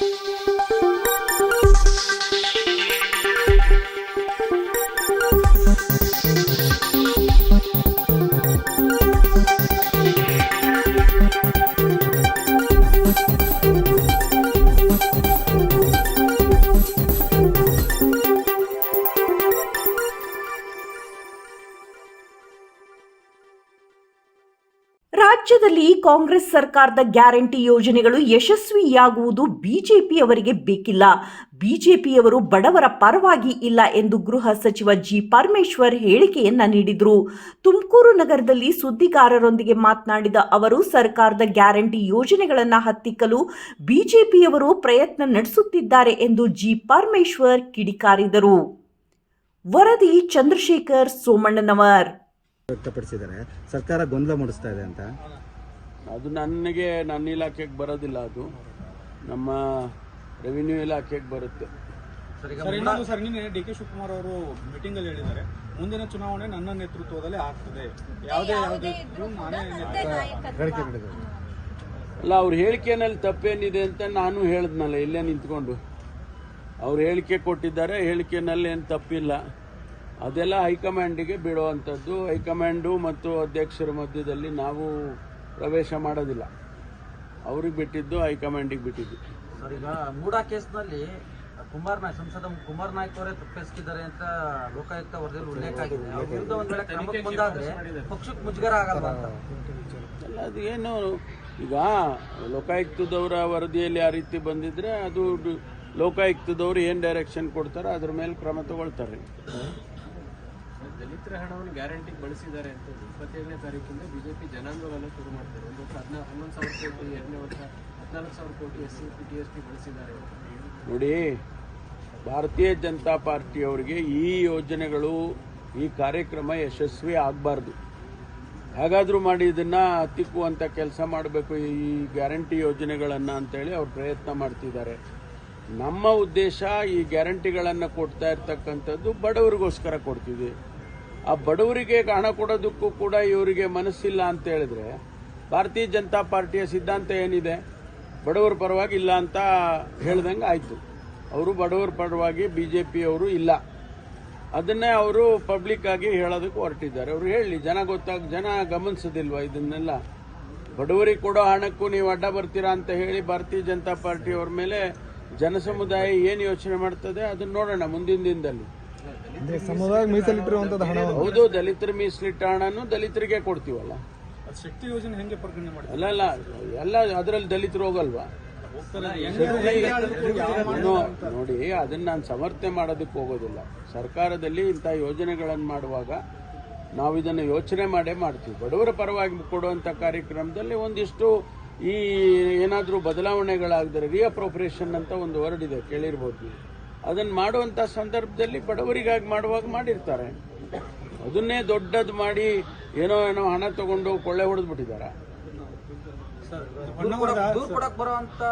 Thank you. ರಾಜ್ಯದಲ್ಲಿ ಕಾಂಗ್ರೆಸ್ ಸರ್ಕಾರದ guarantee ಯೋಜನೆಗಳು ಯಶಸ್ವಿಯಾಗುವುದು ಬಿಜೆಪಿಯವರಿಗೆ ಬೇಕಿಲ್ಲ. ಬಿಜೆಪಿಯವರು ಬಡವರ ಪರವಾಗಿ ಇಲ್ಲ ಎಂದು ಗೃಹ ಸಚಿವ ಜಿ. ಪರಮೇಶ್ವರ್ ಹೇಳಿಕೆಯನ್ನ ನೀಡಿದರು. ತುಮಕೂರು ನಗರದಲ್ಲಿ ಸುದ್ದಿಗಾರರೊಂದಿಗೆ ಮಾತನಾಡಿದ ಅವರು, ಸರ್ಕಾರದ ಗ್ಯಾರಂಟಿ ಯೋಜನೆಗಳನ್ನು ಹತ್ತಿಕ್ಕಲು ಬಿಜೆಪಿಯವರು ಪ್ರಯತ್ನ ನಡೆಸುತ್ತಿದ್ದಾರೆ ಎಂದು ಜಿ. ಪರಮೇಶ್ವರ್ ಕಿಡಿಕಾರಿದರು. ವರದಿ ಚಂದ್ರಶೇಖರ್ ಸೋಮಣ್ಣನವರ್. ವ್ಯಕ್ತಪಡಿಸಿದ್ದಾರೆ. ಸರ್ಕಾರ ಗೊಂದಲ ಮೂಡಿಸ್ತಾ ಇದೆ ಅಂತ. ಅದು ನನಗೆ ನನ್ನ ಇಲಾಖೆಗೆ ಬರೋದಿಲ್ಲ ಅದು. ನಮ್ಮ ರೆವಿನ್ಯೂ ಇಲಾಖೆಗೆ ಬರುತ್ತೆ. ಸರ್ ಇನ್ನೊಂದು ಸರ್ ನಿನ್ನೆ ಡಿ ಕೆ ಶಿವಕುಮಾರ್ ಅವರು ಮೀಟಿಂಗ್ ಅಲ್ಲಿ ಹೇಳಿದ್ದಾರೆ. ಮುಂದಿನ ಚುನಾವಣೆ ನನ್ನ ನೇತೃತ್ವದಲ್ಲಿ ಆಗ್ತದೆ. ಯಾವುದೇ ಯಾವುದೇ ಇದ್ರೂ ನಾನೇ ಅಲ್ಲ ಅವ್ರ ಹೇಳಿಕೆನಲ್ಲಿ ತಪ್ಪೇನಿದೆ ಅಂತ ನಾನು ಹೇಳಿದ್ನಲ್ಲ ಇಲ್ಲೇ ನಿಂತ್ಕೊಂಡು. ಅವ್ರು ಹೇಳಿಕೆ ಕೊಟ್ಟಿದ್ದಾರೆ ಹೇಳಿಕೆನಲ್ಲಿ ಏನು ತಪ್ಪಿಲ್ಲ. ಅದೆಲ್ಲ ಹೈಕಮಾಂಡಿಗೆ ಬಿಡುವಂಥದ್ದು ಹೈಕಮಾಂಡು ಮತ್ತು ಅಧ್ಯಕ್ಷರ ಮಧ್ಯದಲ್ಲಿ ನಾವು ಪ್ರವೇಶ ಮಾಡೋದಿಲ್ಲ. ಅವ್ರಿಗೆ ಬಿಟ್ಟಿದ್ದು ಹೈಕಮಾಂಡಿಗೆ ಬಿಟ್ಟಿದ್ದು. ಸರ್ ಈಗ ಮೂಡಾ ಕೇಸ್ನಲ್ಲಿ ಕುಮಾರ್ ನಾಯ್ಕ ಸಂಸದ ಕುಮಾರ್ ನಾಯ್ಕ ಅವರೇ ತಪ್ಪಿಸ್ಕಿದ್ದಾರೆ ಅಂತ ಲೋಕಾಯುಕ್ತ ವರದಿಯಲ್ಲಿ ಉಲ್ಲೇಖ ಆಗಿದೆ. ಅವ್ರ ವಿರುದ್ಧ ಒಂದ್ ವೇಳೆ ಕ್ರಮಕ್ಕೆ ಮುಂದಾದ್ರೆ ಪಕ್ಷಕ್ಕೆ ಮುಜುಗರ ಆಗಲ್ಲ ಅಂತ? ಅಲ್ಲ ಅದು ಏನು ಈಗ ಲೋಕಾಯುಕ್ತದವರ ವರದಿಯಲ್ಲಿ ಆ ರೀತಿ ಬಂದಿದ್ರೆ ಅದು ಲೋಕಾಯುಕ್ತದವ್ರು ಲೋಕಾಯುಕ್ತದವರು ಏನು ಡೈರೆಕ್ಷನ್ ಕೊಡ್ತಾರೋ ಅದ್ರ ಮೇಲೆ ಕ್ರಮ ತಗೊಳ್ತಾರೆ. ದಲಿತರ ಹಣವನ್ನು ಗ್ಯಾರಂಟಿಗೆ ಬಳಸಿದ್ದಾರೆ ಅಂತ ಇಪ್ಪತ್ತೇಳನೇ ತಾರೀಕಿಂದ ಬಿಜೆಪಿ ಜನಾಂದೋಲನ ಶುರು ಮಾಡ್ತಾರೆ. ಒಂದು ವರ್ಷ ಹದಿನಾ ಹನ್ನೊಂದು ಸಾವಿರ ಕೋಟಿ, ಎರಡನೇ ವರ್ಷ ಹದಿನಾಲ್ಕು ಸಾವಿರ crore S C, P, T, S T ಬಳಸಿದ್ದಾರೆ ನೋಡಿ, ಭಾರತೀಯ ಜನತಾ ಪಾರ್ಟಿಯವರಿಗೆ ಈ ಯೋಜನೆಗಳು, ಈ ಕಾರ್ಯಕ್ರಮ ಯಶಸ್ವಿ ಆಗಬಾರ್ದು. ಹೇಗಾದರೂ ಮಾಡಿ ಇದನ್ನು ಹತ್ತಿಕ್ಕುವಂಥ ಕೆಲಸ ಮಾಡಬೇಕು, ಈ ಗ್ಯಾರಂಟಿ ಯೋಜನೆಗಳನ್ನು ಅಂತೇಳಿ ಅವ್ರು ಪ್ರಯತ್ನ ಮಾಡ್ತಿದ್ದಾರೆ. ನಮ್ಮ ಉದ್ದೇಶ ಈ ಗ್ಯಾರಂಟಿಗಳನ್ನು ಕೊಡ್ತಾ ಇರ್ತಕ್ಕಂಥದ್ದು ಬಡವರಿಗೋಸ್ಕರ ಕೊಡ್ತೀವಿ ಆ ಬಡವರಿಗೆ ಹಣ ಕೊಡೋದಕ್ಕೂ ಕೂಡ ಇವರಿಗೆ ಮನಸ್ಸಿಲ್ಲ ಅಂತ ಹೇಳಿದ್ರೆ ಭಾರತೀಯ ಜನತಾ ಪಾರ್ಟಿಯ ಸಿದ್ಧಾಂತ ಏನಿದೆ? ಬಡವರ ಪರವಾಗಿ ಇಲ್ಲ ಅಂತ ಹೇಳ್ದಂಗೆ ಆಯಿತು. ಅವರು ಬಡವರ ಪರವಾಗಿ ಬಿ ಜೆ ಪಿಯವರು ಇಲ್ಲ. ಅದನ್ನೇ ಅವರು ಪಬ್ಲಿಕ್ ಆಗಿ ಹೇಳೋದಕ್ಕೆ ಹೊರಟಿದ್ದಾರೆ. ಅವರು ಹೇಳಿ, ಜನ ಗೊತ್ತಾಗ ಜನ ಗಮನಿಸೋದಿಲ್ವ ಇದನ್ನೆಲ್ಲ? ಬಡವರಿಗೆ ಕೊಡೋ ಹಣಕ್ಕೂ ನೀವು ಅಡ್ಡ ಬರ್ತೀರಾ ಅಂತ ಹೇಳಿ ಭಾರತೀಯ ಜನತಾ ಪಾರ್ಟಿಯವ್ರ ಮೇಲೆ ಜನಸಮುದಾಯ ಏನು ಯೋಚನೆ ಮಾಡ್ತದೆ ಅದನ್ನ ನೋಡೋಣ ಮುಂದಿನ ದಿನದಲ್ಲಿ. ಅಂದ್ರೆ ಸಮುದಾಯ ಮೀಸಲಿಟ್ಟಿರುವಂತದ್ದು ಹಣ ಹೌದು ದಲಿತರ ಮೀಸಲಿಟ್ಟ ಹಣನು ದಲಿತರಿಗೆ ಕೊಡ್ತೀವಲ್ಲ. ಶಕ್ತಿ ಯೋಜನೆ ಹೆಂಗೆ ಪರಿಗಣನೆ ಮಾಡಿ ಅಲ್ಲ ಅಲ್ಲ ಎಲ್ಲ ಅದರಲ್ಲಿ ದಲಿತರು ಹೋಗಲ್ವಾ? ನೋಡಿ ಅದನ್ನ ನಾನು ಸಮರ್ಥನೆ ಮಾಡೋದಕ್ಕೆ ಹೋಗೋದಿಲ್ಲ. ಸರ್ಕಾರದಲ್ಲಿ ಇಂಥ ಯೋಜನೆಗಳನ್ನು ಮಾಡುವಾಗ ನಾವು ಇದನ್ನು ಯೋಚನೆ ಮಾಡೇ ಮಾಡ್ತೀವಿ. ಬಡವರ ಪರವಾಗಿ ಕೊಡುವಂಥ ಕಾರ್ಯಕ್ರಮದಲ್ಲಿ ಒಂದಿಷ್ಟು ಈ ಏನಾದರೂ ಬದಲಾವಣೆಗಳಾಗಿದ್ರೆ ರಿಅಪ್ರೋಪ್ರಿಯೇಷನ್ ಅಂತ ಒಂದು ವರ್ಡ್ ಇದೆ, ಕೇಳಿರ್ಬೋದು. ನೀವು ಅದನ್ನು ಮಾಡುವಂಥ ಸಂದರ್ಭದಲ್ಲಿ ಬಡವರಿಗಾಗಿ ಮಾಡುವಾಗ ಮಾಡಿರ್ತಾರೆ. ಅದನ್ನೇ ದೊಡ್ಡದು ಮಾಡಿ ಏನೋ ಏನೋ ಹಣ ತಗೊಂಡು ಕೊಳ್ಳೆ ಹೊಡೆದ್ಬಿಟ್ಟಿದ್ದಾರೆ ಬರುವಂತ